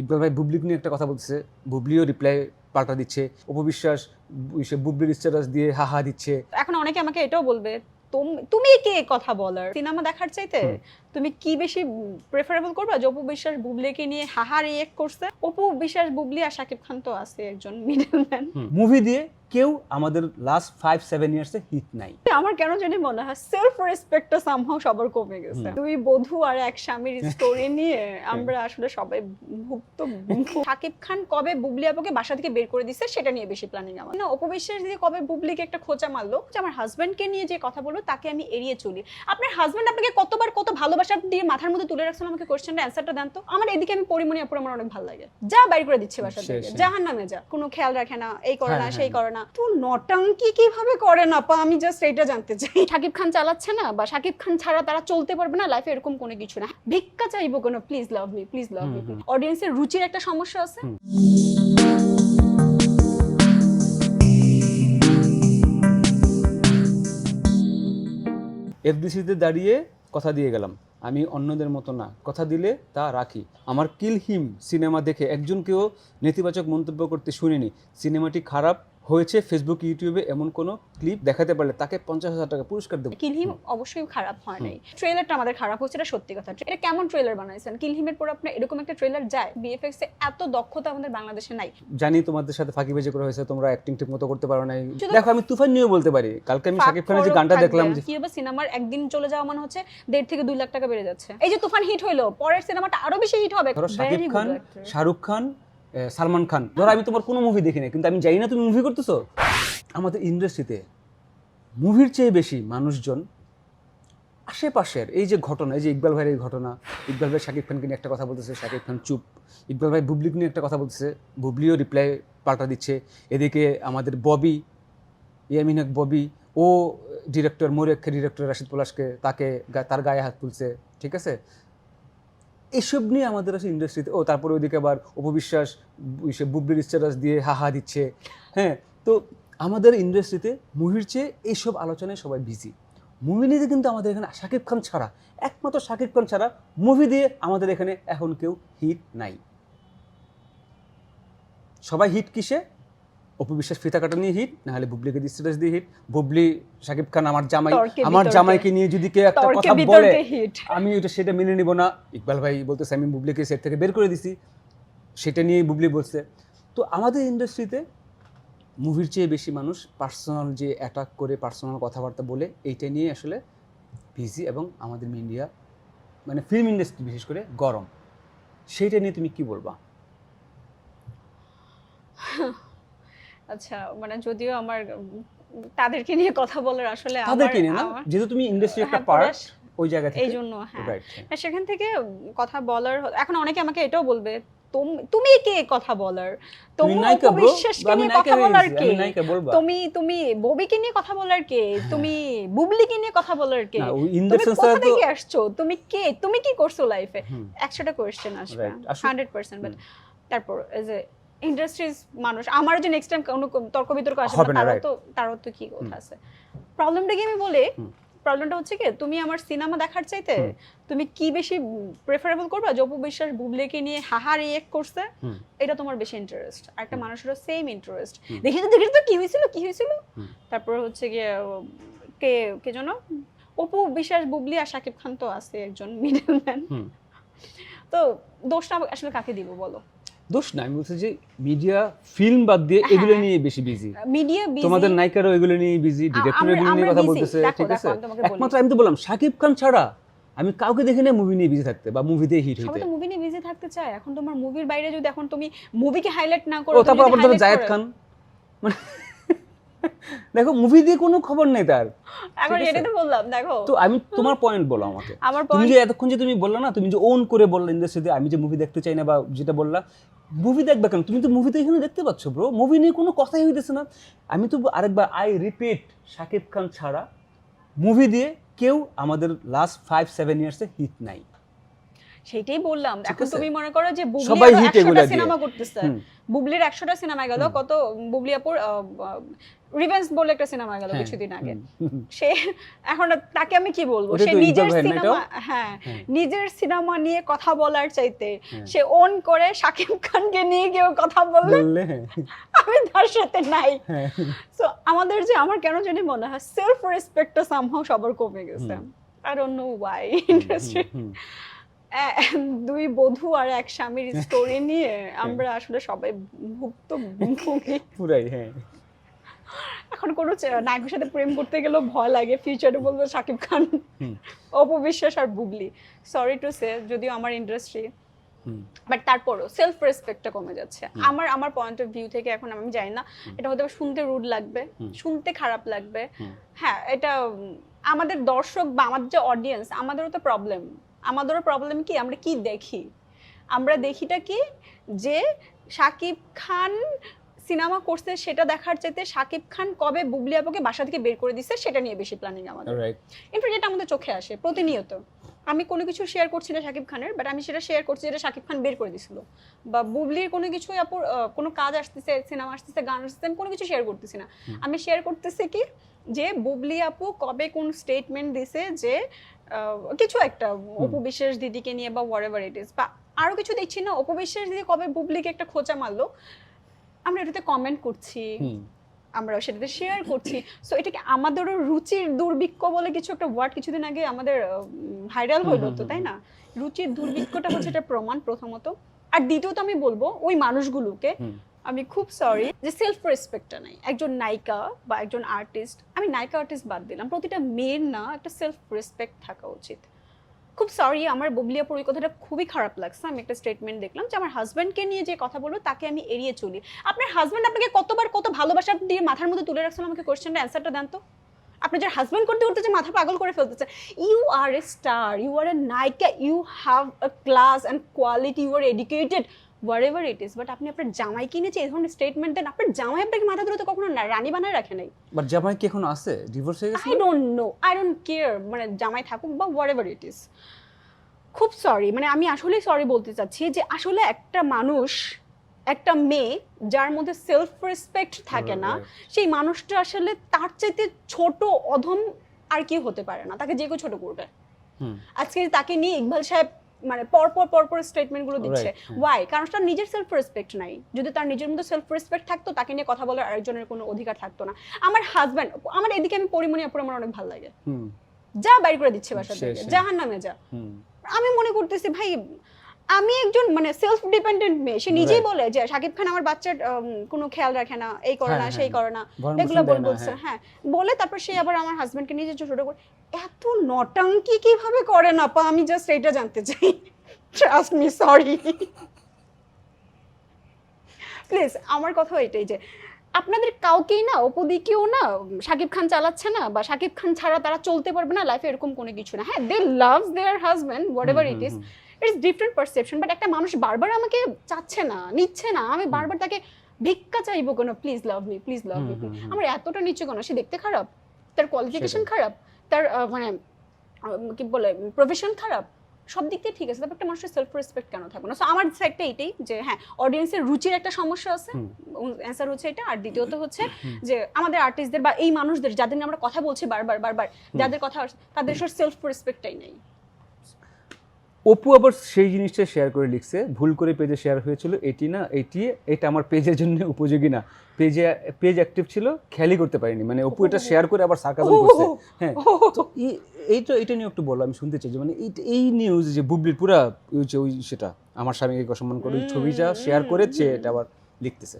ইকবাল ভাই বুবলিক নিয়ে একটা কথা বলছে বুবলিও রিপ্লাই পাল্টা দিচ্ছে। অপবিশ্বাস বুবলির স্ট্যাটাস দিয়ে হা হা দিচ্ছে। এখন অনেকে আমাকে এটাও বলবে তুম- কে কথা বলার? সিনেমা দেখার চাইতে। তুমি কি বেশি প্রেফারেবল করবা? যে অপু বিশ্বাস বুবলিকে নিয়ে হাহা রিয়েক্ট করছে? অপু বিশ্বাস বুবলি আর শাকিব খান তো আছে একজন মিডলম্যান মুভি দিয়ে কেউ আমাদের লাস্ট ফাইভ সেভেন ইয়ার্সে হিট নাই। আমার কেন জানি মনে হয় সেলফ রেসপেক্টটা সামহাও সবার কমে গেছে। দুই বধূ আর এক স্বামীর স্টোরি নিয়ে আমরা আসলে সবাই ভুক্ত শাকিব খান কবে বুবলি আপুকে বাসা থেকে বের করে দিছে সেটা নিয়ে বেশি প্ল্যানিং আমার। না অপবিশ্বাস দিয়ে কবে বুবলিকে একটা খোঁচা মারলো যে আমার হাজবেন্ডকে নিয়ে যে কথা বলব তাকে আমি এড়িয়ে চলি। আপনার হাজবেন্ড আপনাকে কতবার কত ভালোবাসা দিয়ে মাথার মধ্যে তুলে রাখছেন আমাকে কোশ্চেনটা অ্যান্সারটা দেন তো। আমার এদিকে আমি পরিমণি আপুর আমার অনেক ভালো লাগে। যা বাইর করে দিচ্ছে বাসা থেকে জাহান নামে যা। কোনো খেয়াল রাখে না এই করে না হ্যাঁ, সেই হ্যাঁ। করে না। তো নটাঙ্কি কীভাবে করে না পা? আমি জাস্ট এটা জানতে চাই। শাকিব খান চালাচ্ছে না? বা শাকিব খান ছাড়া তারা চলতে পারবে না? লাইফে এরকম কোনো কিছু না। ভিক্ষা চাইব কোনো please love me please love me. অডিয়েন্সের রুচির একটা সমস্যা আছে। এফডিসিতে দাঁড়িয়ে কথা দিয়ে গেলাম। আমি অন্যদের মতো না। কথা দিলে তা রাখি। আমার কিল হিম সিনেমা দেখে একজনকেও নেতিবাচক মন্তব্য করতে শুনিনি। সিনেমাটি খারাপ হয়েছে ফেসবুক ইউটিউবে এমন কোনো ক্লিপ দেখাতে পারলে তাকে পঞ্চাশ হাজার টাকা পুরস্কার দেবো। কিলহিম অবশ্যই খারাপ হয় নাই। ট্রেলারটা আমাদের খারাপ হচ্ছে এটা সত্যি কথা। এটা কেমন ট্রেলার বানাইছেন? কিলহিমের পর আপনার এরকম একটা ট্রেলার যায় বিএফএক্স এ এত দক্ষতা আমাদের বাংলাদেশে নাই। জানি তোমাদের সাথে ফাঁকি বেজে করা হয়েছে তোমরা অ্যাক্টিং ঠিক মতো করতে পারো নাই। দেখো আমি তুফান নিয়েও বলতে পারি। কালকে আমি শাকিব খানের যে গানটা দেখলাম। যে কি হবে? সিনেমার একদিন চলে যাওয়া মানে হচ্ছে দেড় থেকে দুই লাখ টাকা বেড়ে যাচ্ছে। এই যে তুফান হিট হইল পরের সিনেমাটা আরও বেশি হিট হবে। শাকিব খান শাহরুখ খান সালমান খান। ধরো আমি তোমার কোনো মুভি দেখি না কিন্তু আমি জানি না তুমি মুভি করতেছো। আমাদের ইন্ডাস্ট্রিতে মুভির চেয়ে বেশি মানুষজন আশেপাশের এই যে ঘটনা, এই যে ইকবাল ভাইয়ের এই ঘটনা, ইকবাল ভাই শাকিব খানকে নিয়ে একটা কথা বলতেছে, শাকিব খান চুপ। ইকবাল ভাই বুবলিকে নিয়ে একটা কথা বলতেছে, বুবলিও রিপ্লাই পাল্টা দিচ্ছে। এদিকে আমাদের ববি, ইয়ামিন হক ববি, ও ডিরেক্টর মরিয়াক্ষা ডিরেক্টর রাশিদ পলাশকে তাকে তার গায়ে হাত তুলছে, ঠিক আছে? এসব নিয়ে আমাদের আছে ইন্ডাস্ট্রিতে ও, তারপরে ওইদিকে আবার অপবিশ্বাস বু- সে বুবলির স্ট্যাটাস দিয়ে হা হা দিচ্ছে। হ্যাঁ তো আমাদের ইন্ডাস্ট্রিতে মুভির চেয়ে এইসব আলোচনায় সবাই বিজি মুভি নিতে কিন্তু আমাদের এখানে শাকিব খান ছাড়া, একমাত্র শাকিব খান ছাড়া মুভি দিয়ে আমাদের এখানে এখন কেউ হিট নাই। সবাই হিট কিসে? অপবিশ্বাস ফিতা কাটা নিয়ে হিট নাহলে বুবলিকে দিয়ে স্ট্যাটাস দিয়ে হিট বুবলি শাকিব খান আমার জামাই আমার জামাইকে নিয়ে যদি কেউ একটা কথা বলে আমি ওটা সেটা মেনে নিব না। ইকবাল ভাই বলতেছে আমি বুবলিকে সেট থেকে বের করে দিছি। সেটা নিয়েই বুবলি বলছে। তো আমাদের ইন্ডাস্ট্রিতে মুভির চেয়ে বেশি মানুষ পার্সোনাল যে অ্যাটাক করে পার্সোনাল কথাবার্তা বলে এইটা নিয়ে আসলে বিজি এবং আমাদের মিডিয়া মানে ফিল্ম ইন্ডাস্ট্রি বিশেষ করে গরম। সেইটা নিয়ে তুমি কি বলবা? আচ্ছা মানে যদিও আমার তাদেরকে নিয়ে কথা বলার আসলে তাদেরকে নিয়ে না? যেহেতু তুমি ইন্ডাস্ট্রি একটা হ্যাঁ, পার্ট ওই জায়গা থেকে। এই জন্য হ্যাঁ হ্যাঁ, সেখান থেকে কথা বলার এখন অনেকে আমাকে এটাও বলবে তুমি কে কথা বলার? তুমি তুমি নায়িকা ব্রো বিশ্বাসকে নিয়ে কথা বলার কে? তুমি তুমি ববিকে নিয়ে কথা বলার কে? তুমি বুবলিকে নিয়ে কথা বলার কে? তুমি কোথা থেকে আসছো? তুমি কে? তুমি কি করছ লাইফে একশোটা কোয়েশ্চেন আসবে হান্ড্রেড পার্সেন্ট বাট তারপর এজ এ ইন্ডাস্ট্রিজ মানুষ আমার যে নেক্সট টাইম কোনো তর্ক বিতর্ক আসবে তারাও তো তারাও তো কি কথা আছে। প্রবলেমটা কি আমি বলি প্রবলেমটা হচ্ছে কি তুমি আমার সিনেমা দেখার চাইতে তুমি কি বেশি প্রেফারেবল করবা? অপু বিশ্বাস বুবলিকে নিয়ে হাহা রিয়েক্ট করছে এটা তোমার বেশি ইন্টারেস্ট আর একটা মানুষেরও সেম ইন্টারেস্ট। দেখি তো দেখি তো কি হয়েছিল কি হয়েছিল? তারপর হচ্ছে গিয়ে কে কে যেন? অপু বিশ্বাস বুবলি আর শাকিব খান তো আছে একজন মিডলম্যান হুম। তো দোষটা আসলে কাকে দিব বলো? দোষ না আমি বলছি যে মিডিয়া ফিল্ম বাদ দিয়ে হ্যাঁ, এগুলো হ্যাঁ। নিয়ে বেশি বিজি মিডিয়া তোমাদের নায়িকারও এগুলো নিয়ে বিজি ডিরেক্টর এগুলো নিয়ে কথা বলতেছে ঠিক আছে। একমাত্র আমি তো বললাম শাকিব খান ছাড়া আমি কাউকে দেখি না মুভি নিয়ে বিজি থাকতে বা মুভিতে হিট সবাই হইতে। তো মুভি নিয়ে বিজি থাকতে চায়। এখন তোমার মুভির বাইরে যদি এখন তুমি মুভিকে হাইলাইট না করো তারপর আবার ধরো জায়েদ খান। মানে দেখো মুভি দিয়ে কোনো খবর নেই তার। এখন এটাই তো বললাম দেখো। তো আমি তোমার পয়েন্ট বলো আমাকে। আমার তুমি যে এতক্ষণ যে তুমি বললা না তুমি যে ওন করে বললা ইন্ডাস্ট্রিতে আমি যে মুভি দেখতে চাই না বা যেটা বললা মুভি দেখবে কেন? তুমি তো মুভিতে এখানে দেখতে পাচ্ছ ব্রো মুভি নিয়ে কোনো কথাই হইতেছে না। আমি তো আরেকবার আই রিপিট শাকিব খান ছাড়া মুভি দিয়ে কেউ আমাদের লাস্ট ফাইভ সেভেন ইয়ার্সে হিট নাই। সেটাই বললাম। এখন তুমি মনে করো যে সবাই 100টা এগুলা। সিনেমা করতেছে। বুবলির একশোটা সিনেমা গেল কত বুবলি আপুর রিভেন্স বলে একটা সিনেমা গেল হ্যাঁ, কিছুদিন আগে। সে এখন তাকে আমি কি বলব? সে নিজের সিনেমা হ্যাঁ হ্যাঁ। নিজের সিনেমা নিয়ে কথা বলার চাইতে হ্যাঁ। সে অন করে শাকিব খানকে নিয়ে কেউ কথা বললে আমি তার সাথে নাই। সো আমাদের যে আমার কেন জানি মনে হয় সেলফ রেসপেক্টটা সামহাও সবার কমে গেছে। I don't know why industry দুই বধূ আর এক স্বামীর স্টোরি নিয়ে আমরা আসলে সবাই ভুক্ত ভোগী পুরাই হ্যাঁ। এখন কোনো নায়কের সাথে প্রেম করতে গেলেও ভয় লাগে। ফিউচারে বলব শাকিব খান হুম। অপু বিশ্বাস আর বুবলি সরি টু সে যদিও আমার ইন্ডাস্ট্রি বাট তারপরও সেলফ রেসপেক্টটা কমে যাচ্ছে। আমার আমার পয়েন্ট অফ ভিউ থেকে এখন আমি জানি না এটা হয়তো শুনতে রুড লাগবে শুনতে খারাপ লাগবে। হ্যাঁ এটা আমাদের দর্শক বা আমাদের যে অডিয়েন্স আমাদেরও তো প্রবলেম আমাদেরও প্রবলেম কি? আমরা কি দেখি? আমরা দেখিটা কি? যে শাকিব খান সিনেমা করছে সেটা দেখার চাইতে শাকিব খান কবে বুবলি আপুকে বাসা থেকে বের করে দিচ্ছে সেটা নিয়ে বেশি প্ল্যানিং আমাদের। ইনফ্যাক্ট এটা আমাদের চোখে আসে প্রতিনিয়ত। আমি কোনো কিছু শেয়ার করছি না শাকিব খানের বাট আমি সেটা শেয়ার করছি যেটা শাকিব খান বের করে দিছিল। বা বুবলির কোনো কিছুই আপুর কোনো কাজ আসতেছে সিনেমা আসতেছে গান আসতেছে আমি কোনো কিছু শেয়ার করতেছি না। আমি শেয়ার করতেছি কি? যে বুবলি আপু কবে কোন স্টেটমেন্ট দিছে যে কিছু একটা অপু বিশ্বাস দিদিকে নিয়ে বা ওয়ার এভার ইট ইস বা আরও কিছু দেখছি না অপু বিশ্বাস দিদি কবে বুবলিকে একটা খোঁচা মারলো আমরা এটাতে কমেন্ট করছি আমরা সেটাতে শেয়ার করছি। সো এটাকে আমাদেরও রুচির দুর্ভিক্ষ বলে কিছু একটা ওয়ার্ড কিছুদিন আগে আমাদের ভাইরাল হইল তো তাই না? রুচির দুর্ভিক্ষটা হচ্ছে এটা প্রমাণ প্রথমত। আর দ্বিতীয়ত আমি বলব ওই মানুষগুলোকে। আমি খুব সরি যে সেলফ রেসপেক্টটা নাই। একজন নায়িকা বা একজন আর্টিস্ট আমি নায়িকা আর্টিস্ট বাদ দিলাম। প্রতিটা মেয়ের না একটা সেলফ রেসপেক্ট থাকা উচিত। খুব সরি আমার ববলিয়াপুর ওই কথাটা খুবই খারাপ লাগছে। আমি একটা স্টেটমেন্ট দেখলাম যে, আমার হাজব্যান্ডকে নিয়ে যে কথা বলব তাকে আমি এড়িয়ে চলি। আপনার হাজব্যান্ড আপনাকে কতবার কত ভালোবাসা দিয়ে মাথার মধ্যে তুলে রাখছেন আমাকে কোয়েশ্চেনটা অ্যান্সারটা দেন তো। আপনি যার হাজব্যান্ড করতে করতে যে মাথা পাগল করে ফেলতেছে। You are a star you are a নায়িকা you have a class and quality you are educated wherever it is but আপনি আপনার জামাই কিনেছে এই ধরনের স্টেটমেন্ট দেন আপনার জামাই আপনাকে মাথা ধরে তো কখনো না রানী বানায় রাখে নাই। বাট জামাই কি এখন আছে? ডিভোর্স হয়ে গেছে I don't know I don't care মানে জামাই থাকুক বা হোয়ার এভার ইট ইস খুব সরি মানে আমি আসলেই সরি বলতে চাচ্ছি যে আসলে একটা মানুষ একটা মেয়ে যার মধ্যে সেলফ রেসপেক্ট থাকে না সেই মানুষটা আসলে তার চাইতে ছোট অধম আর কি হতে পারে না তাকে যে কেউ ছোট করবে। আজকে তাকে নিয়ে ইকবাল সাহেব মানে পরপর পরপর স্টেটমেন্টগুলো দিচ্ছে। ওয়াই কারণ তার নিজের সেলফ রেসপেক্ট নাই। যদি তার নিজের মধ্যে সেলফ রেসপেক্ট থাকতো তাকে নিয়ে কথা বলার আরেকজনের কোনো অধিকার থাকতো না। আমার হাজব্যান্ড আমার এদিকে আমি পরিমণি আপুর আমার অনেক ভালো লাগে। হুম। যা বাইর করে দিচ্ছে বাসা থেকে। জাহান নামে যা। আমি মনে করতেছি ভাই আমি একজন মানে সেলফ ডিপেন্ডেন্ট মেয়ে। সে নিজেই বলে যে শাকিব খান আমার বাচ্চার কোনো খেয়াল রাখে না এই করে হ্যাঁ, না হ্যাঁ, সেই করে না এগুলো বল বলছে। হ্যাঁ। হ্যাঁ বলে তারপর সে আবার আমার হাজবেন্ডকে নিজে ছোট করে এত নটাঙ্কি কীভাবে করে না পা আমি জাস্ট এইটা জানতে চাই। ট্রাস্ট মি সরি প্লিজ আমার কথা এটাই যে আপনাদের কাউকেই না অপদিকেও না শাকিব খান চালাচ্ছে না বা শাকিব খান ছাড়া তারা চলতে পারবে না লাইফে এরকম কোনো কিছু না। হ্যাঁ they love their husband whatever it is it's different perception but একটা মানুষ বারবার আমাকে চাচ্ছে না নিচ্ছে না। আমি বারবার তাকে ভিক্ষা চাইব কোনো please love me please love me. আমার এতটা নিচে কোনো সে দেখতে খারাপ। তার কোয়ালিফিকেশন খারাপ। তার মানে কি বলে প্রফেশন খারাপ। সব দিক দিয়ে ঠিক আছে তারপর একটা মানুষের সেলফ রেসপেক্ট কেন থাকবে না? সো আমার সাইডটা এটাই যে হ্যাঁ অডিয়েন্সের রুচির একটা সমস্যা আছে। অ্যান্সার হচ্ছে এটা। আর দ্বিতীয়ত হচ্ছে যে আমাদের আর্টিস্টদের বা এই মানুষদের যাদের নিয়ে আমরা কথা বলছি বারবার বারবার যাদের কথা তাদের সেলফ রেসপেক্টটাই নেই। অপু আবার সেই জিনিসটা শেয়ার করে লিখছে ভুল করে পেজে শেয়ার হয়েছিল এটি না এটি এটা আমার পেজের জন্য উপযোগী না। পেজে পেজ অ্যাক্টিভ ছিল খেয়ালই করতে পারিনি। মানে অপু এটা শেয়ার করে আবার সার্কাজম করছে। হ্যাঁ তো এই- এইটা এটা নিয়ে একটু বলো আমি শুনতে চাই যে মানে এই এই নিউজ যে বুবলির পুরা ওই যে ওই সেটা আমার স্বামীকে অসম্মান করে ওই ছবিটা শেয়ার করে সে এটা আবার লিখতেছে।